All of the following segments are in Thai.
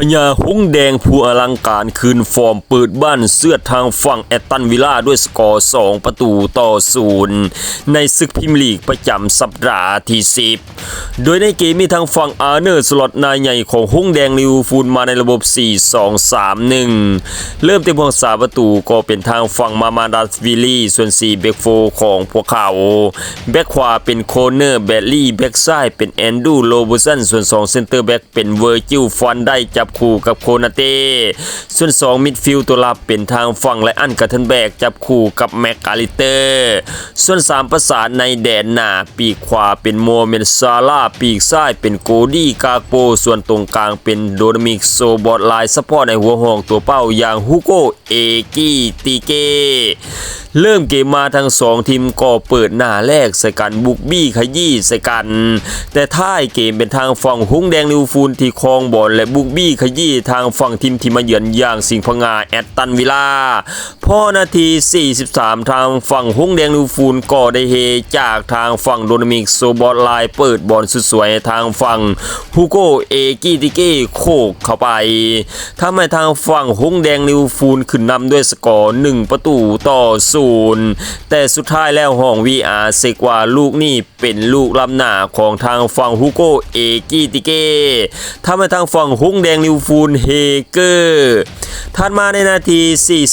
พญาหงแดงผู้อลังการคืนฟอร์มเปิดบ้านเสื้อทางฝั่งแอตตันวิลล่าด้วยสกอร์ 2 ประตูต่อศูนย์ในศึกพรีเมียร์ลีกประจำสัปดาห์ที่ 10 โดยในเกมมีทางฝั่งอาร์เนอร์สล็อตนายใหญ่ของหงแดงลิเวอร์พูลมาในระบบ 4-2-3-1 เริ่มเต็มพวงสาประตูก็เป็นทางฝั่งมามาดัสวิลลี่ ส่วน 4 เบกโฟของพวกเขา แบ็คขวาเป็นโคเนอร์แบดลี่แบ็คซ้ายเป็นแอนดูโลบูสันส่วน 2 เซนเตอร์แบ็กเป็นเวอร์จิลฟันได้จับคู่กับโคนาเต้ ส่วน 2 มิดฟิลด์ตัวรับเป็นทางฝั่งและอันกัตเทนแบกจับคู่กับแม็กอาลิเตอร์ ส่วน 3 ประสานในแดนหน้าปีกขวาเป็นโมเมนซาลาปีกซ้ายเป็นโกดี้กาโป ส่วนตรงกลางเป็นโดนมิกโซบอดไลน์ซัพพอร์ตในหัวห้องตัวเป้าอย่างฮูโกเอกิติเกเริ่มเกมมาทั้งสองทีมก็เปิดหน้าแรกใส่กันบุกบี้ขยี้ใส่กัน แต่ท้ายเกมเป็นทางฝั่งหุ้งแดงลิวฟูลที่ครองบอลและบุกบี้ขยี้ทางฝั่งทีมที่มาเยือนอย่างสิงห์พงาแอตตันวิลาพอนาที 43 ทางฝั่งหุ้งแดงลิวฟูลก็ได้เฮจากทางฝั่งโดนามิกโซบอลไลเปิดบอลสุดสวยทางฝั่งฮูโกเอกิติเก้โคกเข้าไปทำให้ทางฝั่งหุ้งแดงลิวฟูลขึ้นนำด้วยสกอร์ 1 ประตูต่อศูนย์แต่สุดท้ายแล้วห้อง VR เซกว่าลูกนี้เป็นลูกล้ำหน้าของทางฝั่งฮูโกเอกิติเก้ทำให้ทางฝั่งหุ้งแดงลิิวฟูลเฮเกอร์ถัดมาในนาที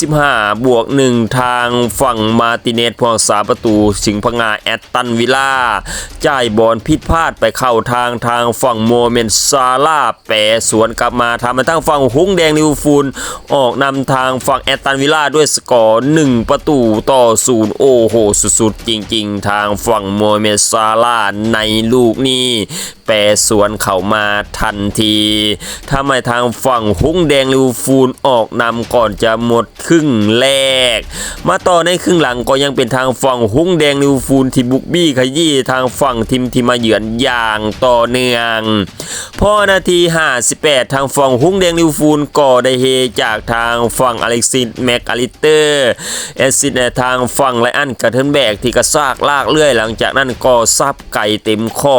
45 บวก 1 ทางฝั่งมาติเนสพวงสาประตูสิงห์พงาแอตตันวิล่าจ่ายบอลผิดพลาดไปเข้าทางทางฝั่งโมเมนซาลาแปรสวนกลับมาทำให้ทางฝั่งหุ้งแดงลิวฟูลออกนำทางฝั่งแอตตันวิล่าด้วยสกอร์ 1 ประตูต่อศูนย์โอ้โห สุดๆ จริง ๆ ทางฝั่งโมเมนซาลาในลูกนี้แปรสวนเข้ามาทันทีทำให้ทางฝั่งหุ้งแดงลิวฟูลออกนำก่อนจะหมดครึ่งแรก มาต่อในครึ่งหลังก็ยังเป็นทางฝั่งหุ้งแดงลิวฟูลที่บุกบี้ขยี้ทางฝั่งทีมที่มาเยือนอย่างต่อเนื่องพอนาที 58 ทางฝั่งหุ้งแดงลิวฟูลก็ได้เฮจากทางฝั่งอเล็กซิสแม็กอาลิเตอร์แอซิดในทางฝั่งไลอันกระเทินแบกที่กระซากลากเลื่อยหลังจากนั้นก็ซับไก่เต็มข้อ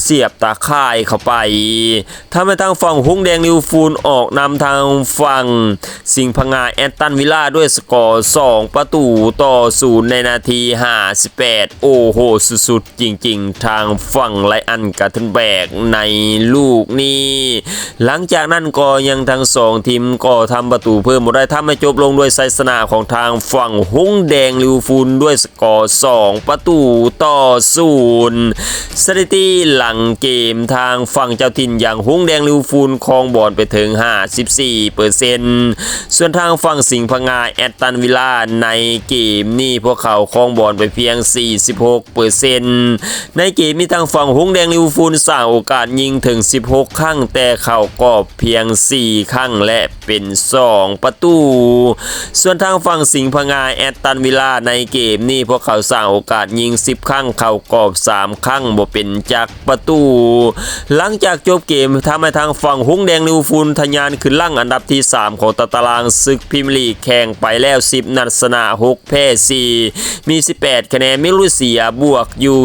เสียบตาข่ายเข้าไปทำให้ทางฝั่งหุ้งแดงลิวฟูลออกนำทางฝั่ง สิงห์พงาแอตตันวิลล่าด้วยสกอร์ 2 ประตูต่อศูนย์ในนาที 58 โอ้โห สุดๆ จริงๆ ทางฝั่งไลอันกาเทนแบกในลูกนี้ หลังจากนั้นก็ยังทั้งสองทีมก็ทำประตูเพิ่มมดได้ทำให้จบลงด้วยไซสนาของทางฝั่งหุ้งแดงลิวฟูลด้วยสกอร์ 2 ประตูต่อศูนย์สถิติหลังางเกมทางฝั่งเจ้าถิ่นอย่างหุ้งแดงลิวฟูลครองบอลไปถึง 54เปอร์เซ็นต์ส่วนทางฝั่งสิงห์พงาแอตตันวิลล่าในเกมนี้พวกเขาครองบอลไปเพียง 46เปอร์เซ็นต์ในเกมมีทางฝั่งหุ้งแดงลิวฟูลสร้างโอกาสยิงถึง 16 ครั้งแต่เขาก็เพียง 4 ครั้งและเป็น 2 ประตู ส่วนทางฝั่งสิงห์พงาแอตตันวิลล่าในเกมนี้พวกเขาสร้างโอกาสยิง 10 ครั้งเขากอบ 3 ครั้งบ่เป็นจากประตู หลังจากจบเกมทำให้ทางฝั่งหงแดงลิวฟูลทะยานขึ้นล่างอันดับที่ 3 ของตารางศึกพรีเมียร์ลีแข่งไปแล้ว 10 นัดชนะ 6 แพ้ 4 มี 18 คะแนนไม่รู้เสียบวกอยู่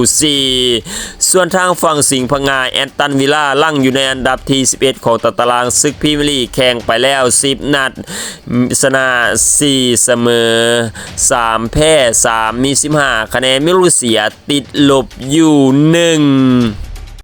4ส่วนทางฝั่งสิงห์พงาแอตตันวิลล่าลั่งอยู่ในอันดับที่ 11 ของตารางศึกพรีเมียร์ลีแข่งไปแล้ว 10 นัดชนะ4 เสมอ 3 แพ้ 3 มี 15 คะแนนไม่รู้เสียติดลบอยู่ 1